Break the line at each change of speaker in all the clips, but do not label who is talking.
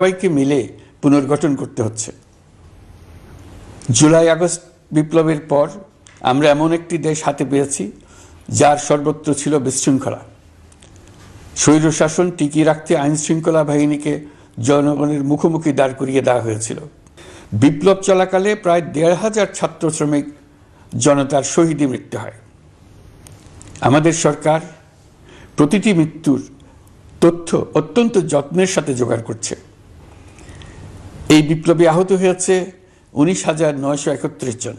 সবাইকে মিলে পুনর্গঠন করতে হচ্ছে। জুলাই, আগস্ট বিপ্লবের পর আমরা এমন একটি দেশ হাতে পেয়েছি, যার সর্বত্র ছিল বিশৃঙ্খলা। স্বৈরশাসন টিকিয়ে রাখতে আইন শৃঙ্খলা বাহিনীকে জনগণের মুখোমুখি দাঁড় করিয়ে দেওয়া হয়েছিল। বিপ্লব চলাকালে প্রায় দেড় হাজার ছাত্র শ্রমিক জনতার শহীদে মৃত্যু হয়। আমাদের সরকার প্রতিটি মৃত্যুর তথ্য অত্যন্ত যত্নের সাথে জোগাড় করছে। এই বিপ্লবে আহত হয়েছে উনিশ হাজার নয়শো একত্রিশ জন।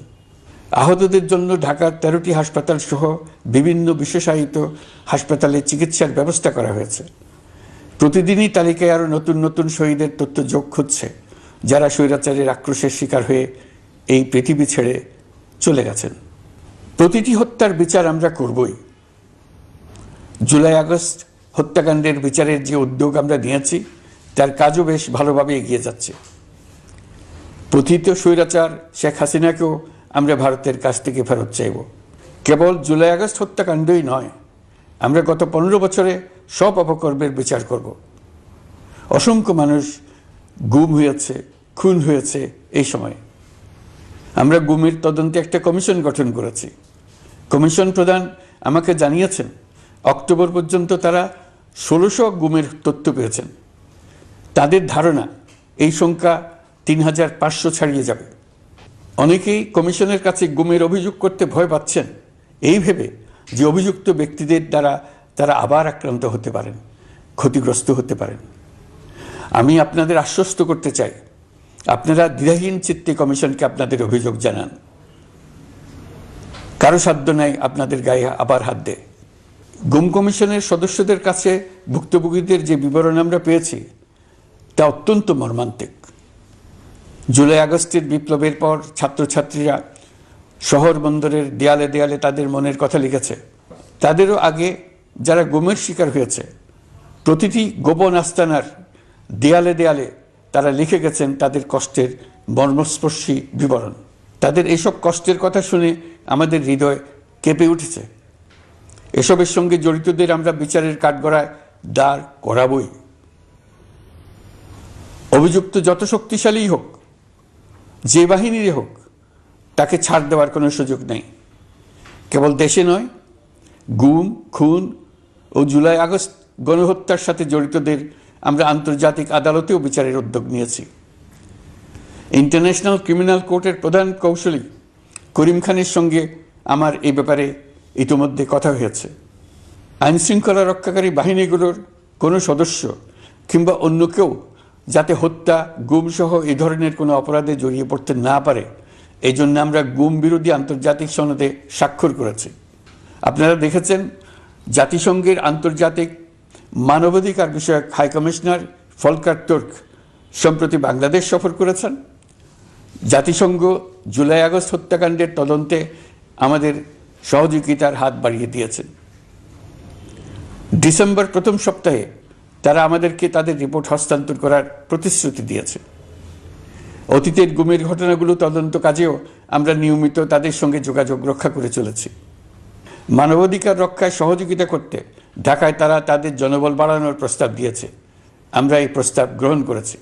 আহতদের জন্য ঢাকার তেরোটি হাসপাতাল সহ বিভিন্ন বিশেষায়িত হাসপাতালে চিকিৎসার ব্যবস্থা করা হয়েছে। প্রতিদিনই তালিকায় আরও নতুন নতুন শহীদের তথ্য যোগ খুঁজছে যারা স্বৈরাচারের আক্রোশের শিকার হয়ে এই পৃথিবী ছেড়ে চলে গেছেন। প্রতিটি হত্যার বিচার আমরা করবই। জুলাই আগস্ট হত্যাকাণ্ডের বিচারের যে উদ্যোগ আমরা নিয়েছি, তার কাজও বেশ ভালোভাবে এগিয়ে যাচ্ছে। পথিত স্বৈরাচার শেখ হাসিনাকেও আমরা ভারতের কাছ থেকে ফেরত চাইব। কেবল জুলাই আগস্ট হত্যাকাণ্ডই নয়, আমরা গত পনেরো বছরে সব অপকর্মের বিচার করব। অসংখ্য মানুষ গুম হয়েছে, খুন হয়েছে এই সময়। আমরা গুমের তদন্তে একটা কমিশন গঠন করেছি। কমিশন প্রধান আমাকে জানিয়েছেন, অক্টোবর পর্যন্ত তারা ষোলোশো গুমের তথ্য পেয়েছেন। তাদের ধারণা, এই সংখ্যা তিন হাজার পাঁচশো ছাড়িয়ে যাবে। অনেকেই কমিশনের কাছে গুমের অভিযোগ করতে ভয় পাচ্ছেন। এই ভেবে যে অভিযুক্ত ব্যক্তিদের দ্বারা তারা আবার আক্রান্ত হতে পারেন, ক্ষতিগ্রস্ত হতে পারেন। আমি আপনাদের আশ্বস্ত করতে চাই, আপনারা দ্বিধাহীন চিত্তে কমিশনকে আপনাদের অভিযোগ জানান। কারও সাধ্য নাই আপনাদের গায়ে আবার হাত দেয়। গুম কমিশনের সদস্যদের কাছে ভুক্তভোগীদের যে বিবরণ আমরা পেয়েছি, তা অত্যন্ত মর্মান্তিক। জুলাই আগস্টের বিপ্লবের পর ছাত্রছাত্রীরা শহর বন্দরের দেয়ালে দেয়ালে তাদের মনের কথা লিখেছে। তাদেরও আগে যারা গুমের শিকার হয়েছে, প্রতিটি গোপন আস্তানার দেয়ালে দেয়ালে তারা লিখে গেছেন তাদের কষ্টের মর্মস্পর্শী বিবরণ। তাদের এইসব কষ্টের কথা শুনে আমাদের হৃদয় কেঁপে উঠেছে। এসবের সঙ্গে জড়িতদের আমরা বিচারের কাঠগড়ায় দাঁড় করাবই। অভিযুক্ত যত শক্তিশালী হোক যে বাহিনীরই হোক, তাকে ছাড় দেওয়ার কোনো সুযোগ নেই। কেবল দেশে নয়, গুম, খুন ও জুলাই আগস্ট গণহত্যার সাথে জড়িতদের আমরা আন্তর্জাতিক আদালতেও বিচারের উদ্যোগ নিয়েছি। ইন্টারন্যাশনাল ক্রিমিনাল কোর্টের প্রধান কৌশলী করিম খানের সঙ্গে আমার এই ব্যাপারে ইতিমধ্যে কথা হয়েছে। আইনশৃঙ্খলা রক্ষাকারী বাহিনীগুলোর কোনো সদস্য কিংবা অন্য কেউ যাতে হত্যা, গুমসহ এ ধরনের কোনো অপরাধে জড়িয়ে পড়তে না পারে এই জন্য আমরা গুম বিরোধী আন্তর্জাতিক সনদে স্বাক্ষর করেছি। আপনারা দেখেছেন, জাতিসংঘের আন্তর্জাতিক মানবাধিকার বিষয়ক হাই কমিশনার ফলকার তুর্ক সম্প্রতি বাংলাদেশ সফর করেছেন। জাতিসংঘ জুলাই আগস্ট হত্যাকাণ্ডের তদন্তে আমাদের সহযোগিতার হাত বাড়িয়ে দিয়েছেন ডিসেম্বর প্রথম সপ্তাহে তারা আমাদেরকে তাদের রিপোর্ট হস্তান্তর করার প্রতিশ্রুতি দিয়েছে। অতীতের গুমের ঘটনাগুলো তদন্ত কাজেও আমরা নিয়মিত তাদের সঙ্গে যোগাযোগ রক্ষা করে চলেছি। মানবাধিকার রক্ষায় সহযোগিতা করতে ঢাকায় তারা তাদের জনবল বাড়ানোর প্রস্তাব দিয়েছে। আমরা এই প্রস্তাব গ্রহণ করেছি।